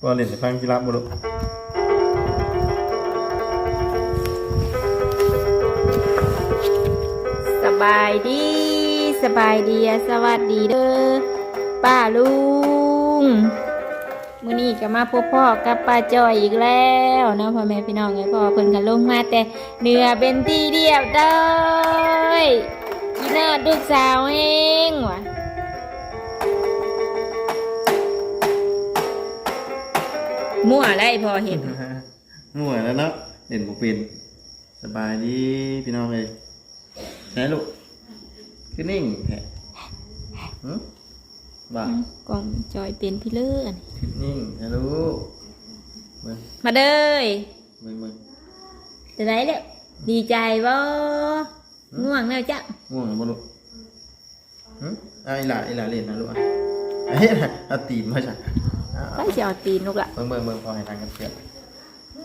พอเล่นให้ฟังกีฬาบ่ลูกสบายดี สบายดีสวัสดีเด้อป้าลุงมื้อนี้ก็มาพบพ่อกับป้าจอยอีกแล้วเนาะพ่อแม่พี่น้องไงพ่อเพิ่นก็ลงมาแต่เนื้อเป็นที่เรียบร้อยอีเนิร์ดลูกสาวเองว่ะ มั่วอะไรพอเห็น มั่วแล้วเนาะเล่นบ่เป็นสบายดีพี่น้องเอ้ยใช่ลูกคือนิ่งแท้หึบ่ากล่องจอยเป็นพี่เลื่อนคือนิ่งแท้ลูกเบิ่งมาเด้ยเบิ่งเบิ่งจะไหนเนี่ยดีใจบ่ง่วงแล้วจ้ะง่วงแล้วบ่ลูกหึอะอีหล่าอีหล่าเล่นนะลูกอะเอ้ยเอาตีนมาจ้ะเอา ไปสิเอาตีนลูกละเบิ่งเบิ่งเบิ่งพอให้ทางกันเพื่อนอื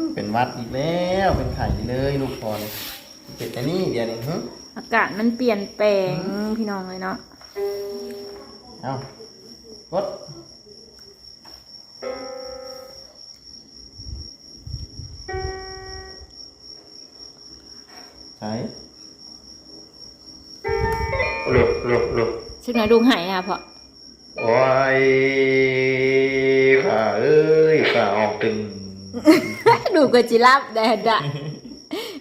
มเป็นหวัดอีกแล้ว เป็นไข่เลยลูกพอเลยเป็นแต่นี่เดี๋ยวนี้หึอากาศมันเปลี่ยนแปลงพี่น้องเลยเนาะเอากดใช่หลุดหลุดหลุดซึ่งนะดูหายนะพ่อ โอ้ยข้าเอ้ยข้าออกตึง ดูกระจิราบแดดอะ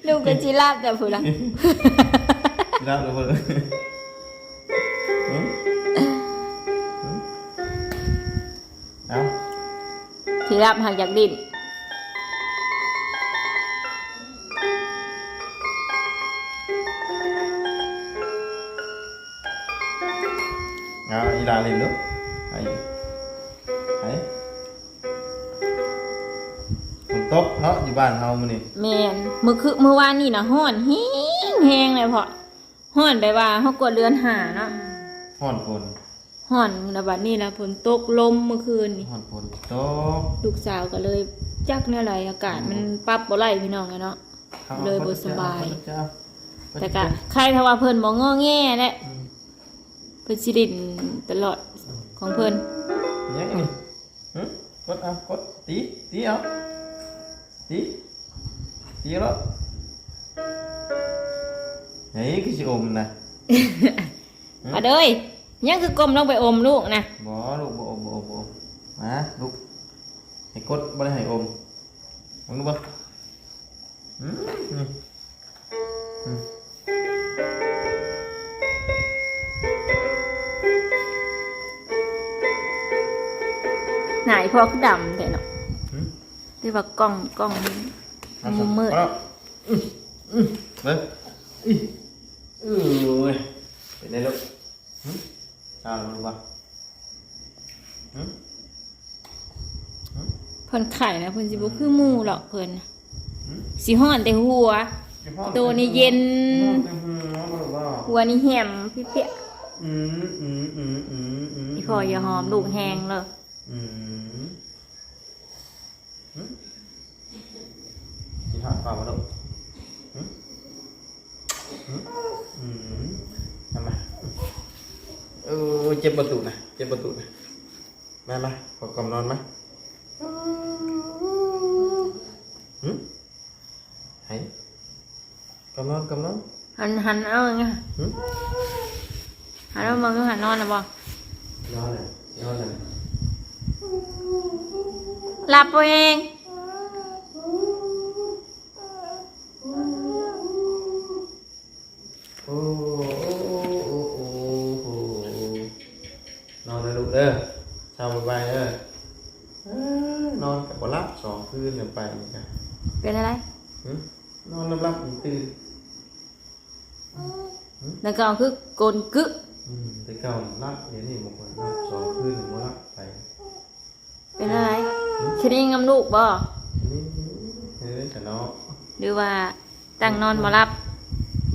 ดูกระจิราบแต่พูดละรับแล้วเพื่อนหืมหืมเอาจิราบหักจากดิน เอาอีลาเล่นลูกไอ้ไอ้ฝนตกเนาะอยู่บ้านเฮามื้อนี้แมนมือคือมือวานนี่นะห้อนแห้งแห้งเลยพ่อห้อนไปว่าเขากดเรือนหาเนาะฮ้อนฝนห้อนระบาดนี่ละฝนตกลมเมื่อคืนนี่ฮ้อนฝนตกลูกสาวก็เลยจักเนี่ยอะไรอากาศมันปรับบ่ไหลพี่น้องเลยเนาะข้าเลยบ่สบายเจ้าแต่ก็ใครถ้าว่าเพิ่นบ่งอแงแหละอืมเพิ่นสิรินตลอดของเพิ่นเนี่ยนี่หึกดเอากดตีตีเอาตีตีแล้วเฮ้ยคือสิอมนะมาเด้ยยังคือกลมลงไปอมลูกนะบ่ลูกบ่อมบ่อมบ่อมมาลูกให้กดบ่ได้ให้อมมึงดูบ่อืมนี่อืม หนพอคือดำแต่เนาะอืมที่ว่ากล้องกล้องนี้เอามุมมืดเอาอืมอืมเบิ่งอีเอ้ยเป็นไงลูกหึเอาลูกบ่หึเพิ่นไข่นะเพิ่นสิบ่คือหมู่หรอกเพิ่นน่ะสิฮ้อนแต่หัวตัวนี่เย็น หัวนี่แหมพี่เปียอืมอืมอืมอืมอืมพี่พ่ออย่าหอมลูกแห้งเลย อืมอืมกินข้าวเปล่ามาลูกอืมอืมอืมทำไมเออเจ็บประตูนะเจ็บประตูนะมามาขอกำนอนไหมหืมไหนกำนอนกำนอนหันหันเอาบ่นอนเลยนอนเลยหลับตัวเองโอ้โอ้โอ้โอ้โอ้นอนเลยลูกเด้อเช้าบ่ายเด้อเอ้อนอนกับบหลับสองคืนเลยไปนี่จ้ะเป็นอะไรหึนอนหลับๆตื่นแล้วก็คือโกนกึอืมแต่เก่าหลับเดี๋ยวนี้บอกว่าหลับสองคืนบ่หลับไป เป็นอะไร คิดเองกับลูกบ่นี่เฮ้ยแต่เนาะหรือว่าตั้งนอนมารับ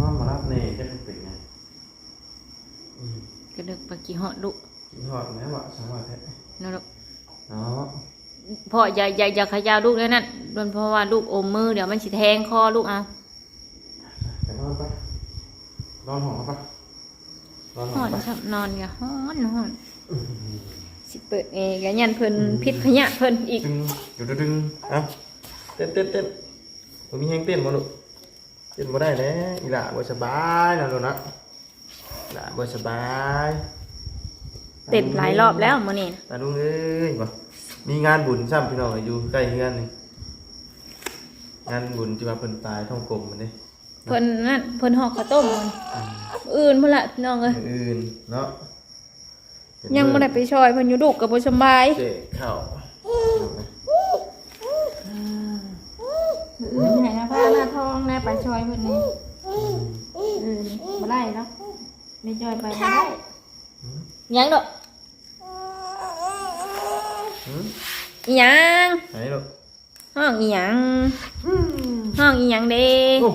นอนมาหลับแน่จะเป็นไงอืมก็นึกปากี่เหอดลูกกินฮอดแม่ว่าสวัสดีเนาะลูกเนาะพ่ออย่าอย่าอย่าเขยาวลูกเลยนั่นเพราะว่าลูกอมมือเดี๋ยวมันสิแทงคอลูกเอาไปนอนไปนอนหอไปนอนหฮ้ออนไปชอบนอนอย่าฮ้อนฮ้อนอืม สิสิเปิดเองก็ยันเพิ่นพิษพยะเพิ่นอีกดึงอยู่ดึงเอ้าเต้นเต้นเต้นผมมีแฮงเต้นบ่ลูกเต้นบ่ได้แล้วอีหล่าบ่สบายนะลูกนะอีหล่าบ่สบายเต็มหลายรอบแล้วมื้อนี้ตาลุงเอ้ยบ่มีงานบุญซ้ำพี่น้องอยู่ใกล้เฮือนนี่งานบุญที่ว่าเพิ่นตายท้องกลมมันเด้เพิ่นนั่นเพิ่นหอกข้าวต้มมันอื่นพุ่นละพี่น้องเอ้ยมื้ออื่นเนาะ ยังบ่ได้ไปช่วยเพิ่นอยู่ลูกก็บ่สำบายเจ๊ข้าวอื่นให้นะพาหน้าทองนะไปช่วยเพิ่นนี่อื่นบ่ได้เนาะไม่ช่วยไปบ่ได้ยังดอกหืมอีหยังไหนลูกห้องอีหยังห้องอีหยังเด้โอ้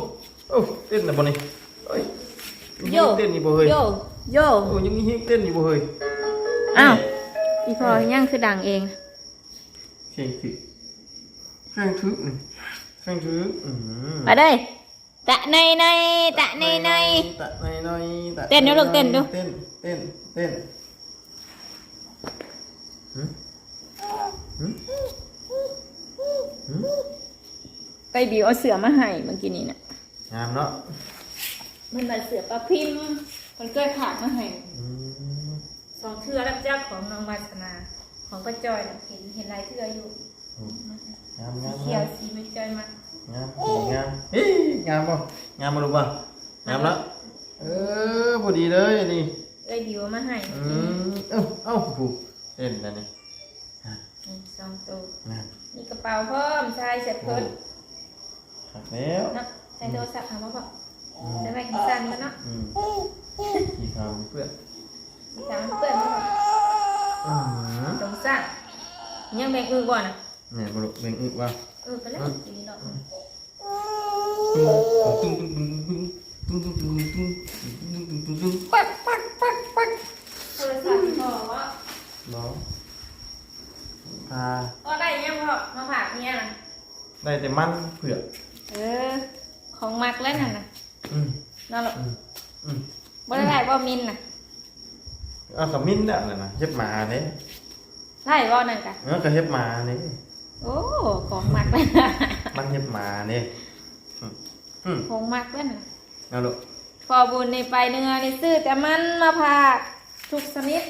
โอ้เต้นน่ะบ่นี่เอ้ยมีโยเต้นนี่บ่เฮ้ยโยโยโอ้ยังมีเฮงเต้นนี่บ่เฮ้ย อ้าวอีพอยังคือดังเองเข่งถึกแข่งถึกนี่แข่งถึกอืมมาได้ตะในในตะในใน ตะในในตะเต้นดูลูกเต้นดู เต้นเต้นเต้นหืมหืมหืมไปบิวเอาเสือมาให้เมื่อกี้นี้น่ะงามเนาะมันมาเสือปลาพิมพ์มันเกิดขาดมาให้อืม สองเทือรับจ้าของน้องวาสนา ของป้าจอยน่ะเห็นเห็นลายเทืออยู่งามงามเขีงายมวสีไม่จอยมางามงามเฮ้ยงามป่ะงามมาลูกป่ะงามแล้วเออพอดีเลยนี่เอ้ยบิวเอามาให้อืมเอ้าเอ้าผูกเต้นนะนี่นี่สองตัวงามมีกระเป๋าเพิ่มใช่เสร็จเพิ่มหักแล้วเนาะใส่โทรศัพท์หาพ่อพ่อจะไปกินสั้นกันเนาะอืมขี่ขาวเพื่อน dáng cười mà à. đúng sẵn nhưng mình ư quả này này bộ đội mình ư qua ừ cái lắm thì nó quack quack quack quack rồi sẵn bỏ á đó. À. Ở đây nha họ mà phạt nha. Đây để măn khuyển ừ không mặc lên này nè? Ừ. Nó là ừ. Ừ. Bữa nay lại bò min nè. เอาขมิ้นได้เลยนะเฮ็บมาเนี่ยไล่ว่อนั่นกะเออก็เฮ็บมาเนี่ยโอ้ของมักเลยมันเฮ็บมาเนี่ยของมักเลยนะเอาลูกพอบุญในไปเนื้อในซื้อแต่มันมาผักทุกสนิด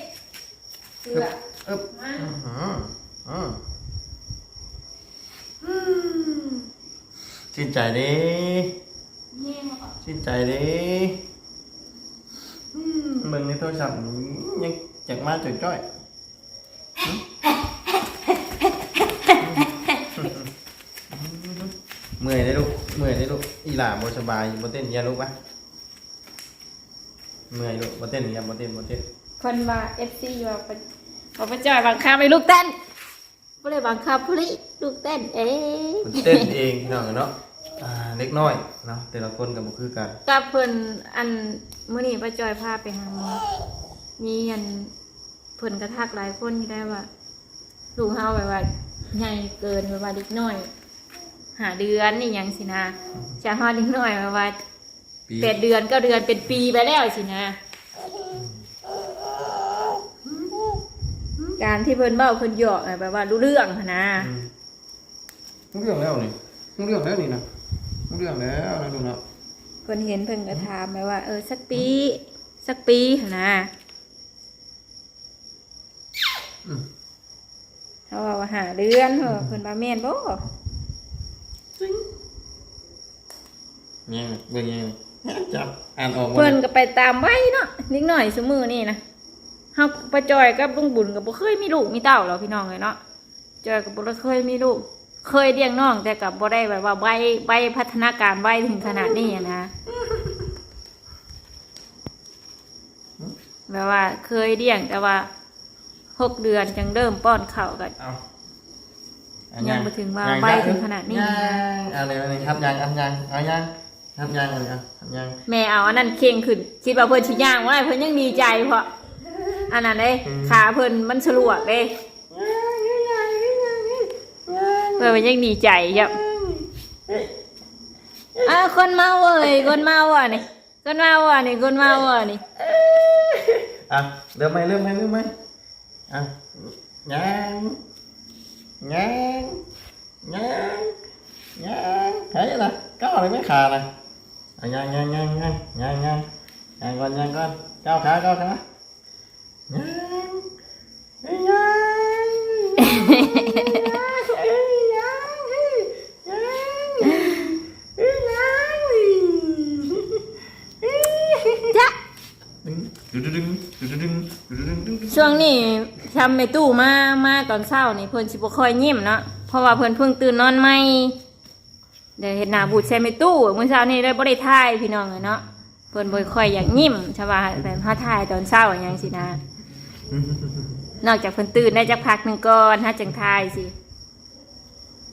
เสืออึบมาอืมชื่นใจดิชื่นใจดิ เบิ่งในโทรศัพท์นี่ยังจากมาจ่อยจ้อยเมื่อยได้ลูกเมื่อยได้ลูกอีหล่าบ่สบายบ่เต้นอยาลูกปะเมื่อยลูกบ่เต้นอยาบ่เต้นบ่เต้นคนว่า FC ว่าไปว่าไปจ่อยบังคับให้ลูกเต้นบ่ได้บังคับผู้ลิลูกเต้นเอ๊ะมันเต้นเองพี่น้องเนาะ อ่าเล็กน้อยเนาะแต่ละคนก็บ่คือกันกับเพิ่นอันมื้อนี้ป้าจอยพาไปหาหมอมีอันเพิ่นกระทักหลายคนอยู่ได้ว่าลูกเฮาแบบว่าใหญ่เกินแบบว่าเด็กน้อย หาเดือนนี่หยังสินะจะฮอดเด็กน้อยแบบว่าปีแปดเดือนเก้าเดือนเป็นปีไปแล้วสินะ การที่เพิ่นเบ้าเพิ่นหยอกอะแบบว่ารู้เรื่องหั้นนะ อืมรู้เรื่องแล้วนี่รู้เรื่องแล้วนี่นะรู้ เรื่องแล้วนะลูกเนาะเพิ่นเห็นเพิ่นก็ถามไปว่า เออ สักปี สักปีหั้นนะอืมเขาว่าว่าหาเดือนเหรอเพิ่นว่าแม่นบ่ยังเบิ่งยังจับอ่านออกบ่เพิ่นก็ไปตามไว้เนาะนิดหน่อยซุมือนี่นะเฮาปะจอยกับลุงบุญก็บ่เคยมีลูกมีเต้าหรอกพี่น้องเลยเนาะจอยก็บ่ได้เคยมีลูก เคยเลี้ยงน้องแต่ก็บ่ได้แบบว่าใบใบพัฒนาการไวถึงขนาดนี้อะนะแบบว่าเคยเลี้ยงแต่ว่าหกเดือนจังเริ่มป้อนข้าวกันเอาอันยังบ่ถึงว่ายังใบถึงขนาดนี้ยังเอาเลยเอาเลยครับยังอันยังเอายังครับยังเอาเลยเอาครับยังแม่เอาอันนั้นเข่งขึ้นคิดว่าเพิ่นสิย่างว่าเพิ่นยังดีใจเพราะอันนั้นเด้ขาเพิ่นมันสลวกเด้ เว้ยมันยังดีใจยับอะคนเมาเว้ยคนเมาว่ะนี่คนเมาว่ะนี่คนเมาว่ะนี่อะเริ่มไหมเริ่มไหมเริ่มไหมอะยังยังยังยังเฮ้ยนะก้าวเลยไม่ขาดนะยังยังยังยังยังยังยังก่อนยังก่อนก้าวขาก้าวขายังง ช่วงนี้ทำในตู้มามาตอนเช้านี่เพิ่นสิบ่ค่อยยิ้มเนาะเพราะว่าเพิ่นเพิ่งตื่นนอนใหม่เดี๋ยวเห็นหน้าบูดใส่ในตู้มื้อเช้านี้เลยบ่ได้ถ่ายพี่น้องเลยเนาะเพิ่นบ่ค่อยอยากยิ้มใช่ป่ะแต่ถ้าถ่ายตอนเช้าอย่างสินะ นอกจากเพิ่นตื่นได้จักพักหนึงก่อนถ้าจังถ่ายสิ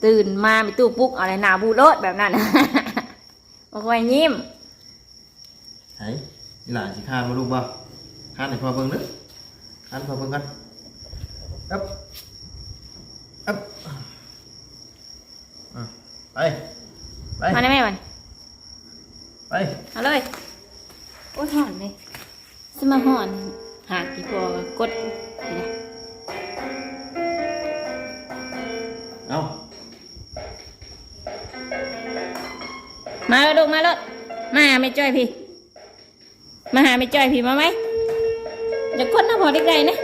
ตื่นมาไปตู้ปุ๊กเอะไรหน้าบูดโลดแบบนั้นบ่ค่อยยิ้ม Đấy, đi lại chỉ khan vào luôn vào Khan để pha vâng nữa Khan pha vâng ăn Ấp Ấp à, Đây มา Đây ได้ไหมมัน Đây เอาเลยโอ้ยห่อนเลยสมาห่อนหากกี่พอกดนี่นะ Không มาแล้วลูกมาแล้วมาหาไม่จ้อยพี่ มาหาไม่จ้อยพี่มาไหม อย่ากดนะพอเด็กใดนะ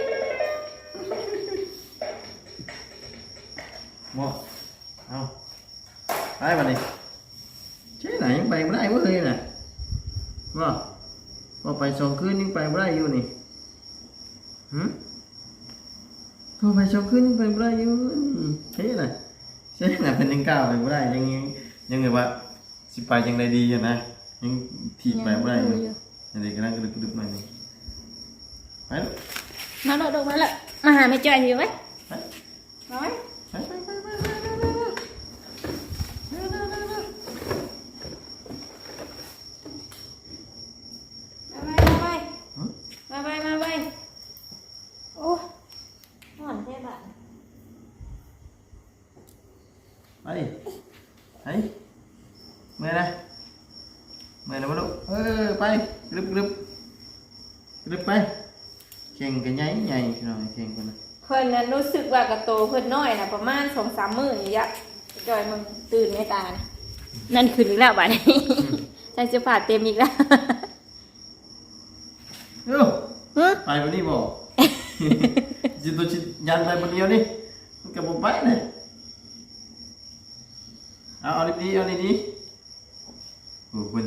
หมดเอาไปมาดิใช่ไหนยังไปไม่ได้เว้ยน่ะว่าว่ไปสองคืนยังไปไม่ได้อยู่นี่หืมว่ไปสองคืนยังไปไม่ได้อยู่นี่ใช่ไหนใช่ไหนเป็นยังก้าวไปไม่ได้ยังยังยังไงวะสิไปยังไงดีอยู่นะยังถีบไปไม่ได้อยู่อะไรกำนั่งกระดึบกระดึบหน่อยนึ Đấy. Nó đậu đậu nó lợn. Mà Hà mày chơi nhiều ấy. Đấy. Nói. Đấy. Bye bye bye. ว่ากระโตเพิ่นน้อยนะประมาณสองสามมื้ออย่างเงี้ยจอยมึงตื่นในตานะนั่นขึ้นอีกแล้วบัดนี้ใส่เสื้อผ้าเต็มอีกแล้ว Ơ ฮะ Bay vào đi bỏ Chỉ tôi chỉ dàn bay một điều đi Cả một bãi này À, เอา đi đi, เอา đi đi Ủa, quên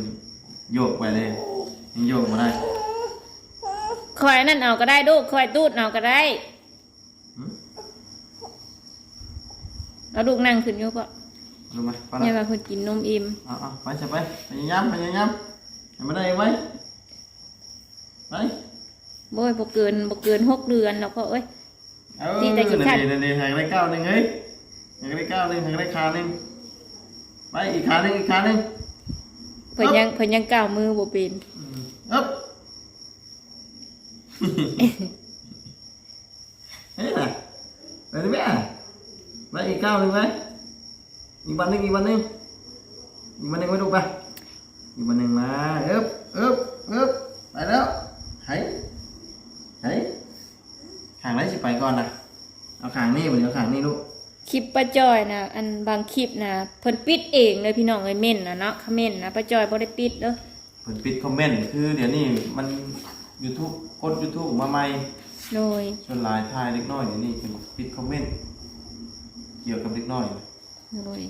Dột ไปเลยยังโยกมาได้คอยนั่นเอาก็ได้ลูกคอยตูดเอาก็ได้ หืม เอาลูกนั่งขึ้นอยู่ปะลงมาไปเนี่ยละว่าเพิ่นกินนมอิ่มเอาเอาไปจะไปพยายามพยายามอย่ามาได้ไว้ไปโบยบ่เกินบ่เกินหกเดือนแล้วก็เอ้ย เออดีแต่ขี้คร้านเดี๋ยวเดี๋ยวหางได้เก้าหนึ่งเฮ้ยหางได้เก้าหนึ่งหางได้ขาหนึ่งไปอีกขาหนึ่งอีกขาหนึ่ง เพิ่นยังเพิ่นยังก้าวมือบ่เป็นอืมอึ๊บ เฮ้ยน่ะไปได้ไหมอะ ไปอีกเก้าหนึ่งไหมอีกวันหนึ่งอีกวันหนึ่งอีกวันหนึ่งไว้ดูไปอีกวันหนึ่งมาอึ๊บอึ๊บอึ๊บไปแล้วเฮ้ยเฮ้ยขางไหนสิไปก่อนนะเอาขางนี่ไปเดี๋ยวขางนี่ลูกคลิปป้าจอยนะอันบางคลิปนะเพิ่นปิดเองเลยพี่น้องเอ้ยเม่นนะเนาะคอมเมนต์นะป้าจอยบ่ได้ปิดเด้อเปิดปิดคอมเมนต์คือเดี๋ยวนี้มัน YouTube กด YouTube มาใหม่โดยส่วนหลายทายเล็กน้อยเดี๋ยวนี้เป็นปิดคอมเมนต์ เกี่ยวกับเล็กน้อยโดย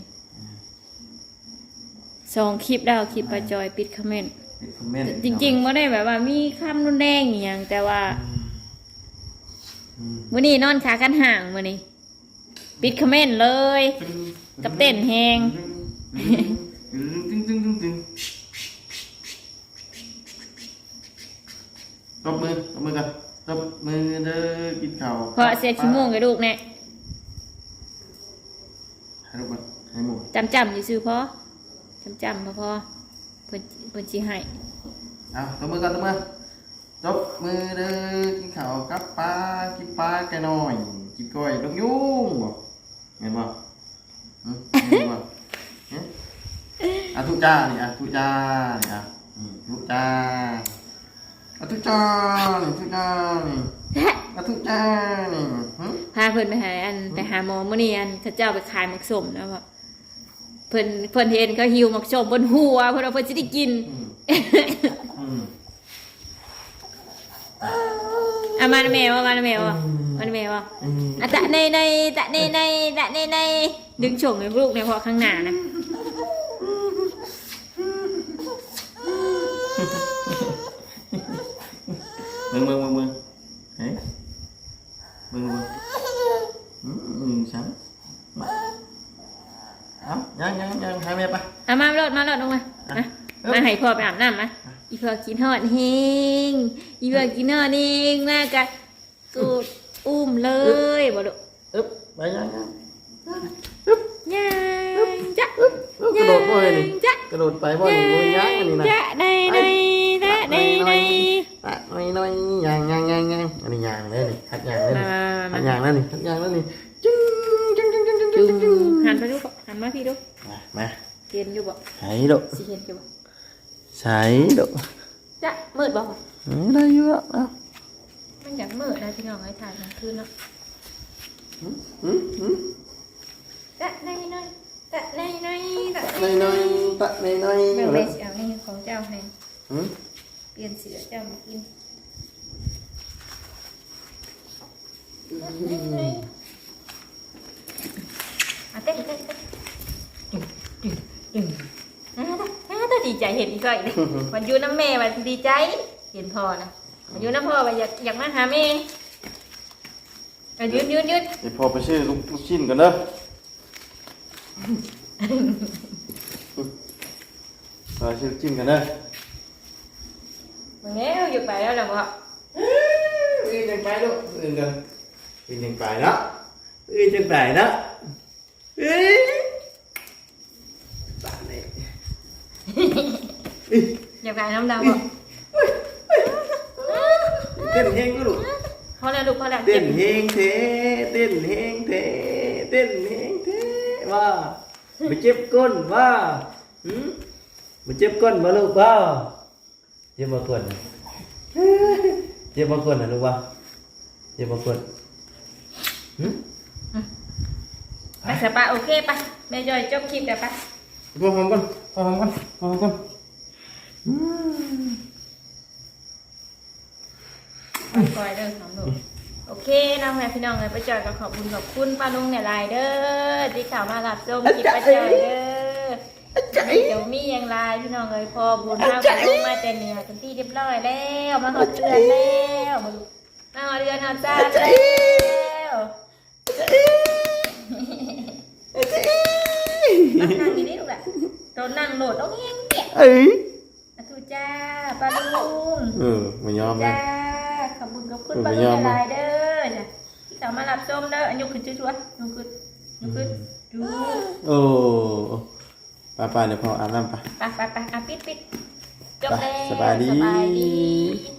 สองคลิปแล้วคลิปป้าจอยปิดคอมเมนต์ปิดคอมเมนต์จริงๆบ่ได้แบบว่ามีคำรุนแรงอหย่างแต่ว่าอืมมื้อนี้นอนขากันห่างมื้อนี้ปิดคอมเมนต์เลย กับเต้นแฮง ตึ้งตึ้งตึ้งตึ้งตบมือตบมือกันตบมือเด้อกินข้าวเพราะเสียขี้ม่วงกับลูกแน่ให้ลูกกัน ให้หมูจำจำอยู่ซื่อพอจำจำพอพอเพิ่นเพิ่นสิให้เอาตบมือกันตบมือตบมือเด้อกินข้าวกับปลากินปลาไก่น้อยกินก้อยลูกยุงบ่เห็นบ่อืมเห็นบ่เห็นอะทุจ้านี่อะทุจ้านี่อะอืมทุจ้าอะทุจ้านี่ทุจ้านี่แฮะอาทุจ้านี่หึพาเพิ่นไปหาอันไปหาหมอมื้อนี้อันเขาเจ้าไปขายหมักสมนะพ่อ เพิ่นเพิ่นเห็นเขาหิวหมักสมบนหัวเพิ่นว่าเพิ่นสิได้กินอืมเอามาแมวเอามาแมวอะมาแมวอะอืมอะตะในในตะในในตะในในดึงฉ่งในลูกในพอข้างหน้านะมึงมึงมึงมึงเฮ้ยมึงมึงอืมอืม sáng มาเอ้า ยังยังยังให้แม่ไปเอามาลดมาลดลงมามามาให้พ่อไปอาบน้ำมาอีพ่อกินฮอดเฮงอีพ่อกินฮอดเฮงมากะกูดอุ้มเลยบ่ลูกอึ๊บไปยังยังยังจะอึ๊บอึ๊บกระโดดบ่อยนี่จะกระโดดไปบ่อยนี่บ่ยังอันนี้นะจะในในตะในในอะน้อยน้อยยังยังยังยังอันนี้ยังเลยนี่หัดยังเลยมานี่มาหัมาดยังแล้วนี่หัดยังแล้วนี่จึ้งจึ้งจึ้งจึ้งจึ้งจุจึ้งจึ้งหันไปดูหัน มาพี่ดูมามาเห็นอยู่บ่ใส่ดุสิเห็นอยู่บ่ใส่ดุจะมืดบ่เออได้อยู่แล้วเอามันอยากมืดนะพี่น้องให้ถ่ายกลางคืนเนาะอืมอืมตะในในตะในในตะน้อยน้อยตะน้อยน้อยเบลเบสเอานี่ของเจ้าให้อืมเปลี่ยนเสือเจ้ามากินอะเต้นเต้นเต้นดึง ดึงดึงอะอะถ้าดีใจเห็นอีกก็อีกเลยวันอยู่น้ำแม่วันดีใจ เห็นพ่อนะวันอยู่น้ำพ่อวันอยากอยากมาหาแม่อะยืนยืนยืนเดี๋ยวพอไปชื่อลูกลูกชิ้นกันเด้อไปชื่อลูกชิ้นกันเด้อมึงเนี้ยอยู่ไปแล้วนะพ่ออื่นจังไปลูกอื่นกันอื่นจังไปเนาะอื่นจังไปเนาะเอ้ยบ้านนี่ อยากไปน้ำดำพ่อเต้นเฮงก็ลูกพอแล้วลูกพอแล้วเต้เจ็บนเฮงเทเต้นเฮงเทเต้นเฮงเทว่าไปเจ็บก้นว่าหืมไปเจ็บก้นมาลูกว่าเจ็บมาก้นน่ะเจ็บมาก้นนะลูกว่าเจ็บมาก้นหืมไปสปาโอเคไปแม่จอยจบคลิปเดี๋ยวไปพอหอมกันพอหอมกันพอหอมกันอืม ปล่อยเด้อสองลูกโอเคน้องแม่พี่น้องเลยไปจอยกับขอบคุณขอบคุณป้าลุงเนี่ยลายเด้อที่ข่าวมาหลับชมคลิปป้าจอยเด้อเดี๋ยวมีอย่างไรพี่น้องเลยพอบุญเท่ากับลุงมาเต็มเนี่ยกันที่เรียบร้อยแล้วมาหอดเดือนแล้วมาหอดเดือนหอดจ้าแล้วนั่งนั่งดีๆลูกแหละตัวนั่งโหลดเอาเงี้ยเงี้ยเอ้ยอะทู จ้าป้าลุงเออไม่ยอมเลจ้ายขอบคุณขอบคุณป้าลุงหลายๆเด้อจ้ะที่เขามารับชมเด้ออันยกขึ้นช่วยๆยกขึ้นยกขึ้นดูโอ้ป้าป้าเดี๋ยวพออาบน้ำไปไปไปไปอะปิดปิดจบแล้วสบายดีสบายดี